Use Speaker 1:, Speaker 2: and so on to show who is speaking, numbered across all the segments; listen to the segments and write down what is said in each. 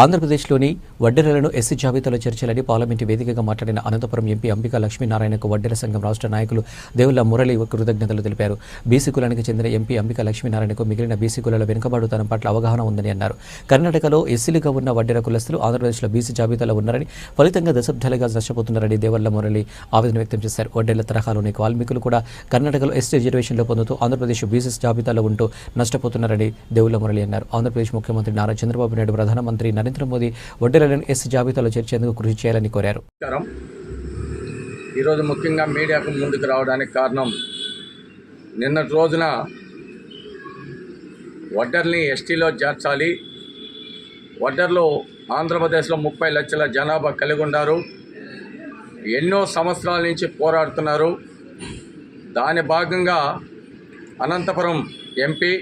Speaker 1: ఆంధ్రప్రదేశ్లోని వడ్డెరలను ఎస్సీ జాబితాలో చేర్చాలని పార్లమెంటు వేదికగా మాట్లాడిన అనంతపురం ఎంపీ అంబికా లక్ష్మీనారాయణకు వడ్డెర సంఘం రాష్ట్ర నాయకులు దేవుళ్ళ మురళి కృతజ్ఞతలు తెలిపారు. బీసీ కులానికి చెందిన ఎంపీ అంబికా లక్ష్మీనారాయణకు మిగిలిన బీసీ కులాల వెనుకబాటుతనం పట్ల అవగాహన ఉందని అన్నారు. కర్ణాటకలో ఎస్సీలుగా ఉన్న వడ్డెర కులస్తులు ఆంధ్రప్రదేశ్లో బీసీ జాబితాలో ఉన్నారని ఫలితంగా దశాబ్దాలుగా నష్టపోతున్నారని దేవల్ల మురళి ఆవేదన వ్యక్తం చేశారు. వడ్డెర్ల తరహాలోని వాల్మీకులు కూడా కర్ణాటకలో ఎస్టీ రిజర్వేషన్లో పొందుతూ ఆంధ్రప్రదేశ్ బీసీ జాబితాలో ఉంటూ నష్టపోతున్నారని దేవుళ్ళ మురళి అన్నారు. ఆంధ్రప్రదేశ్ ముఖ్యమంత్రి నారా చంద్రబాబు నాయుడు ప్రధానమంత్రి నరేంద్ర మోదీ వడ్డెరలను ఎస్ జాబితాలో చేర్చేందుకు కృషి చేయాలని కోరారు.
Speaker 2: ఈరోజు ముఖ్యంగా మీడియాకు ముందుకు రావడానికి కారణం నిన్నటి రోజున వడ్డర్ని ఎస్టీలో చేర్చాలి. వడ్డర్లు ఆంధ్రప్రదేశ్లో ముప్పై లక్షల జనాభా కలిగి ఉన్నారు. ఎన్నో సంవత్సరాల నుంచి పోరాడుతున్నారు. దాని భాగంగా అనంతపురం ఎంపీ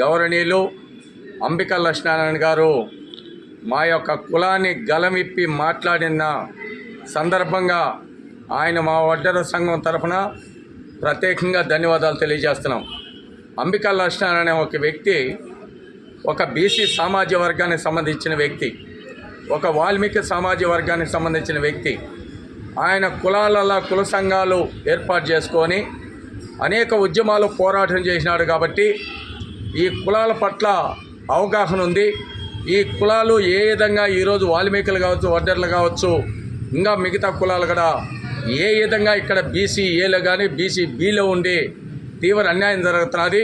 Speaker 2: గౌరణీయులు అంబికా లక్ష్మీనారాయణ గారు మా యొక్క కులాన్ని గలమిప్పి మాట్లాడిన సందర్భంగా ఆయన మా వడ్డర సంఘం తరఫున ప్రత్యేకంగా ధన్యవాదాలు తెలియజేస్తున్నాం. అంబికా లక్ష్మణ్ అనే ఒక వ్యక్తి ఒక బీసీ సామాజిక వర్గానికి సంబంధించిన వ్యక్తి ఒక వాల్మీకి సామాజిక వర్గానికి సంబంధించిన వ్యక్తి. ఆయన కులాలలో కుల సంఘాలు ఏర్పాటు చేసుకొని అనేక ఉద్యమాలు పోరాటం చేసినాడు కాబట్టి ఈ కులాల పట్ల అవగాహన ఉంది. ఈ కులాలు ఏ విధంగా ఈరోజు వాల్మీకులు కావచ్చు వడ్డర్లు కావచ్చు ఇంకా మిగతా కులాలు కూడా ఏ విధంగా ఇక్కడ బీసీ ఏలో కానీ బీసీ బీలో ఉండి తీవ్ర అన్యాయం జరుగుతున్నది.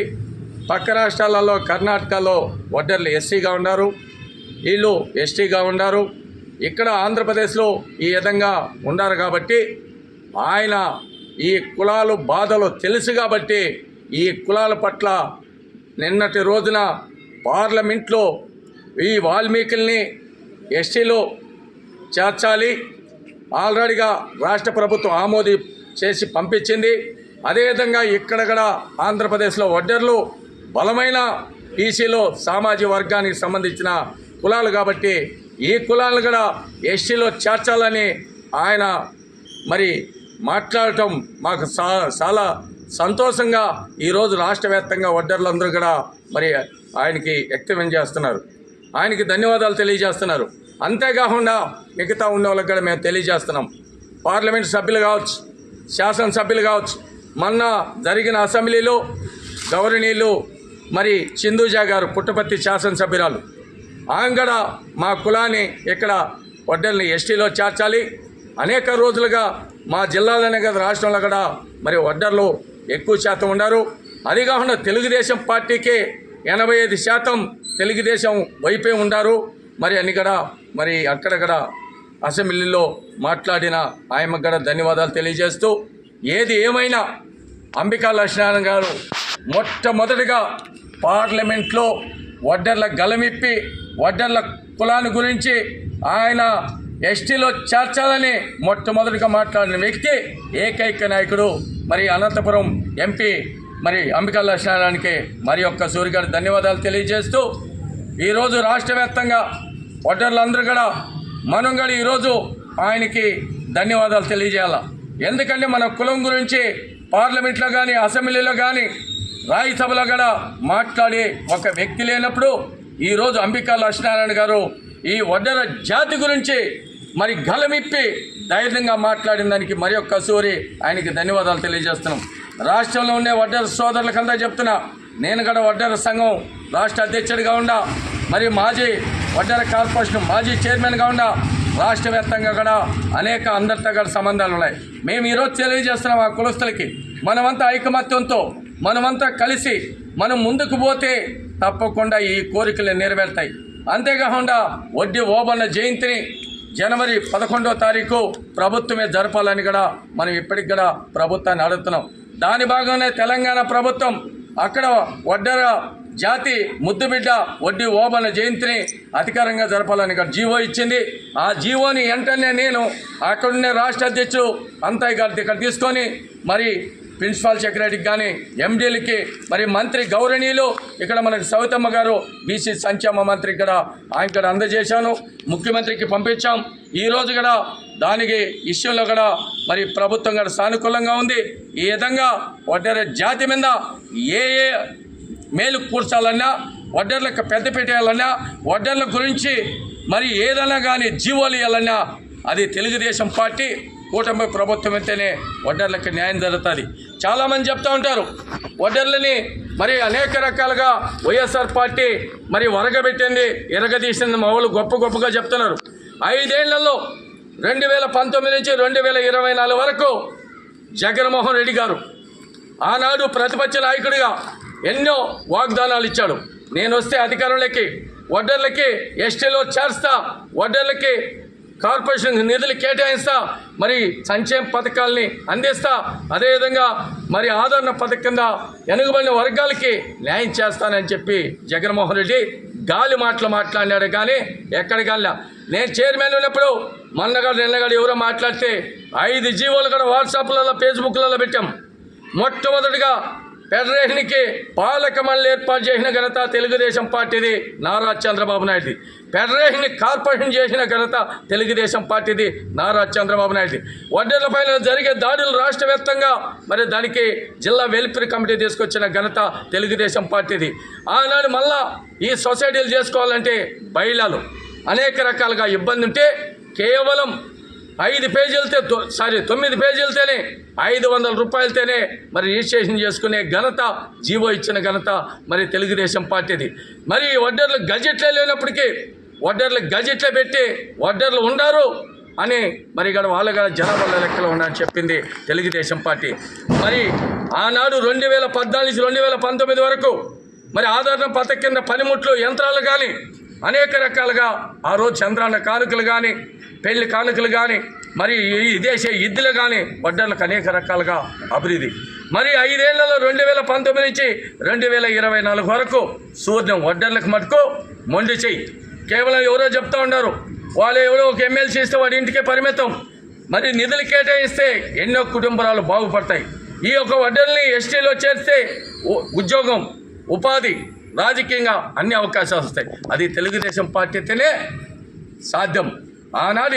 Speaker 2: పక్క రాష్ట్రాలలో కర్ణాటకలో వడ్డర్లు ఎస్సీగా ఉన్నారు వీళ్ళు ఎస్టీగా ఉన్నారు. ఇక్కడ ఆంధ్రప్రదేశ్లో ఈ విధంగా ఉన్నారు కాబట్టి ఆయన ఈ కులాలు బాధలు తెలుసు కాబట్టి ఈ కులాల పట్ల నిన్నటి రోజున పార్లమెంట్లో ఈ వాల్మీకుల్ని ఎస్టీలో చేర్చాలి. ఆల్రెడీగా రాష్ట్ర ప్రభుత్వం ఆమోది చేసి పంపించింది. అదేవిధంగా ఇక్కడ కూడా ఆంధ్రప్రదేశ్లో వడ్డర్లు బలమైన పీసీలో సామాజిక వర్గానికి సంబంధించిన కులాలు కాబట్టి ఈ కులాలను కూడా ఎస్టీలో చేర్చాలని ఆయన మరి మాట్లాడటం మాకు సా చాలా సంతోషంగా ఈరోజు రాష్ట్ర వ్యాప్తంగా వడ్డర్లందరూ కూడా మరి ఆయనకి వ్యక్తం చేస్తున్నారు. ఆయనకి ధన్యవాదాలు తెలియజేస్తున్నారు. అంతేకాకుండా మిగతా ఉన్న వాళ్ళకి కూడా మేము తెలియజేస్తున్నాం. పార్లమెంట్ సభ్యులు కావచ్చు శాసనసభ్యులు కావచ్చు మొన్న జరిగిన అసెంబ్లీలో గౌరవనీయులు మరి చిందూజా గారు పుట్టపర్తి శాసనసభ్యురాలు. ఆమె కూడా మా కులాన్ని ఇక్కడ వడ్డల్ని ఎస్టీలో చేర్చాలి. అనేక రోజులుగా మా జిల్లాలోనే కదా రాష్ట్రంలో కూడా మరి వడ్డర్లు ఎక్కువ శాతం ఉన్నారు. అది కాకుండా తెలుగుదేశం పార్టీకి ఎనభై ఐదు శాతం తెలుగుదేశం వైపే ఉన్నారు మరి అన్నికడ కూడా మరి అక్కడక్కడ అసెంబ్లీలో మాట్లాడిన ఆయమ కూడా ధన్యవాదాలు తెలియజేస్తూ ఏది ఏమైనా అంబికా లక్ష్మీనారాయణ గారు మొట్టమొదటిగా పార్లమెంట్లో వడ్డర్ల గలమిప్పి వడ్డర్ల కులాన్ని గురించి ఆయన ఎస్టీలో చేర్చాలని మొట్టమొదటిగా మాట్లాడిన వ్యక్తి ఏకైక నాయకుడు మరి అనంతపురం ఎంపీ మరి అంబికా లక్ష్మీనారాయణకి మరి ఒక్క సూర్యగారి ధన్యవాదాలు తెలియజేస్తూ ఈరోజు రాష్ట్ర వ్యాప్తంగా కూడా మనం కూడా ఈరోజు ఆయనకి ధన్యవాదాలు తెలియజేయాల? ఎందుకంటే మన కులం గురించి పార్లమెంట్లో కానీ అసెంబ్లీలో కానీ రాజ్యసభలో కూడా మాట్లాడే ఒక వ్యక్తి లేనప్పుడు ఈరోజు అంబికా లక్ష్మీనారాయణ గారు ఈ వడ్డర జాతి గురించి మరి గలమిప్పి ధైర్యంగా మాట్లాడిన దానికి మరి ఒక్క సూరి ఆయనకి ధన్యవాదాలు తెలియజేస్తున్నాం. రాష్ట్రంలో ఉండే వడ్డర సోదరులకంతా చెప్తున్నా నేను కూడా వడ్డర సంఘం రాష్ట్ర అధ్యక్షుడిగా ఉండా మరి మాజీ వడ్డర కార్పొరేషన్ మాజీ చైర్మన్గా ఉండా రాష్ట్ర వ్యాప్తంగా కూడా అనేక అందరితో కూడా సంబంధాలు ఉన్నాయి. మేము ఈరోజు తెలియజేస్తున్నాం ఆ కులస్తులకి మనమంతా ఐకమత్యంతో మనమంతా కలిసి మనం ముందుకు పోతే తప్పకుండా ఈ కోరికలు నెరవేరుతాయి. అంతేకాకుండా వడ్డీ ఓబన్న జయంతిని జనవరి పదకొండో తారీఖు ప్రభుత్వమే జరపాలని కూడా మనం ఇప్పటికి కూడా ప్రభుత్వాన్ని అడుగుతున్నాం. దాని భాగంగానే తెలంగాణ ప్రభుత్వం అక్కడ వడ్డర జాతి ముద్దుబిడ్డ వడ్డీ ఓబన జయంతిని అధికారంగా జరపాలని ఇక్కడ జీవో ఇచ్చింది. ఆ జీవోని వెంటనే నేను అక్కడున్న రాష్ట్ర అధ్యక్షుడు అంతయ్య గారి దగ్గర తీసుకొని మరి ప్రిన్సిపాల్ సెక్రటరీకి కానీ ఎండీలకి మరి మంత్రి గౌరవనీయులు ఇక్కడ మనకి సవితమ్మ గారు బీసీ సంక్షేమ మంత్రి ఇక్కడ ఆయన ఇక్కడ అందజేశాను. ముఖ్యమంత్రికి పంపించాం. ఈ రోజు కూడా దానికి ఇష్యంలో కూడా మరి ప్రభుత్వం కూడా సానుకూలంగా ఉంది. ఈ విధంగా వడ్డర జాతి మీద ఏ ఏ మేలు కూర్చాలన్నా వడ్డర్లకు పెద్ద పెట్టేయాలన్నా వడ్డర్ల గురించి మరి ఏదైనా కానీ జీవోలు ఇవ్వాలన్నా అది తెలుగుదేశం పార్టీ కూటమి ప్రభుత్వం అయితేనే వడ్డర్లకి న్యాయం జరుగుతుంది. చాలామంది చెప్తూ ఉంటారు వడ్డర్లని మరి అనేక రకాలుగా వైఎస్ఆర్ పార్టీ మరి వరగబెట్టింది ఎరగదీసింది మా వాళ్ళు గొప్ప గొప్పగా చెప్తున్నారు. ఐదేళ్ళలో రెండు వేల పంతొమ్మిది నుంచి రెండు వేల ఇరవై నాలుగు వరకు జగన్మోహన్ రెడ్డి గారు ఆనాడు ప్రతిపక్ష నాయకుడిగా ఎన్నో వాగ్దానాలు ఇచ్చాడు. నేను వస్తే అధికారంలోకి వడ్డర్లకి ఎస్టీలో చేర్స్తా వడ్డర్లకి కార్పొరేషన్ నిధులు కేటాయిస్తా మరి సంక్షేమ పథకాల్ని అందిస్తా అదేవిధంగా మరి ఆదరణ పథకం కింద వెనుకబడిన వర్గాలకి న్యాయం చేస్తానని చెప్పి జగన్మోహన్ రెడ్డి గాలి మాటలు మాట్లాడినాడు కానీ ఎక్కడికల్లా నేను చైర్మన్ ఉన్నప్పుడు మొన్నగాడు నిన్నగాడు ఎవరో మాట్లాడితే ఐదు జీవోలు కూడా వాట్సాప్లలో ఫేస్బుక్లలో పెట్టాం. మొట్టమొదటిగా ఫెడరేషన్కి పాలక మండలి ఏర్పాటు చేసిన ఘనత తెలుగుదేశం పార్టీది నారా చంద్రబాబు నాయుడుది. ఫెడరేషన్ కార్పొరేషన్ చేసిన ఘనత తెలుగుదేశం పార్టీది నారా చంద్రబాబు నాయుడుది. వడ్డీల పైన జరిగే దాడులు రాష్ట్ర వ్యాప్తంగా మరి దానికి జిల్లా వెల్ఫేర్ కమిటీ తీసుకొచ్చిన ఘనత తెలుగుదేశం పార్టీది. ఆనాడు మళ్ళా ఈ సొసైటీలు చేసుకోవాలంటే బయలాలు. అనేక రకాలుగా ఇబ్బంది ఉంటే కేవలం ఐదు పేజీలతో తొ- సారీ తొమ్మిది పేజీలతోనే ఐదు వందల రూపాయలతోనే మరి రిజిస్ట్రేషన్ చేసుకునే ఘనత జీవో ఇచ్చిన ఘనత మరి తెలుగుదేశం పార్టీది. మరి వడ్డర్లు గజెట్లే లేనప్పటికీ వడ్డర్లు గజెట్లే పెట్టి వడ్డర్లు ఉండారు అని మరి ఇక్కడ వాళ్ళ కూడా జనాభా లెక్కలో ఉన్నారని చెప్పింది తెలుగుదేశం పార్టీ. మరి ఆనాడు రెండు వేల పద్నాలుగు నుంచి రెండు వేల పంతొమ్మిది వరకు మరి ఆధారణ పథకం కింద పనిముట్లు యంత్రాలు కానీ అనేక రకాలుగా ఆ రోజు చంద్రాన్న కానుకలు కానీ పెళ్ళి కానుకలు కానీ మరి ఇదేశ విదేశీ ఇద్దులు కానీ వడ్డర్లకు అనేక రకాలుగా అభివృద్ధి. మరి ఐదేళ్ళలో రెండు వేల పంతొమ్మిది నుంచి రెండు వేల ఇరవై నాలుగు వరకు సూర్యం వడ్డర్లకు మటుకు మొండి చెయ్యి. కేవలం ఎవరో చెప్తా ఉన్నారు. వాళ్ళు ఎవరో ఒక ఎమ్మెల్సీ ఇస్తే వాడి ఇంటికే పరిమితం. మరి నిధులు కేటాయిస్తే ఎన్నో కుటుంబాలు బాగుపడతాయి. ఈ యొక్క వడ్డల్ని ఎస్టీలో చేస్తే ఉద్యోగం ఉపాధి రాజకీయంగా అన్ని అవకాశాలు వస్తాయి. అది తెలుగుదేశం పార్టీతోనే సాధ్యం. ఆనాడు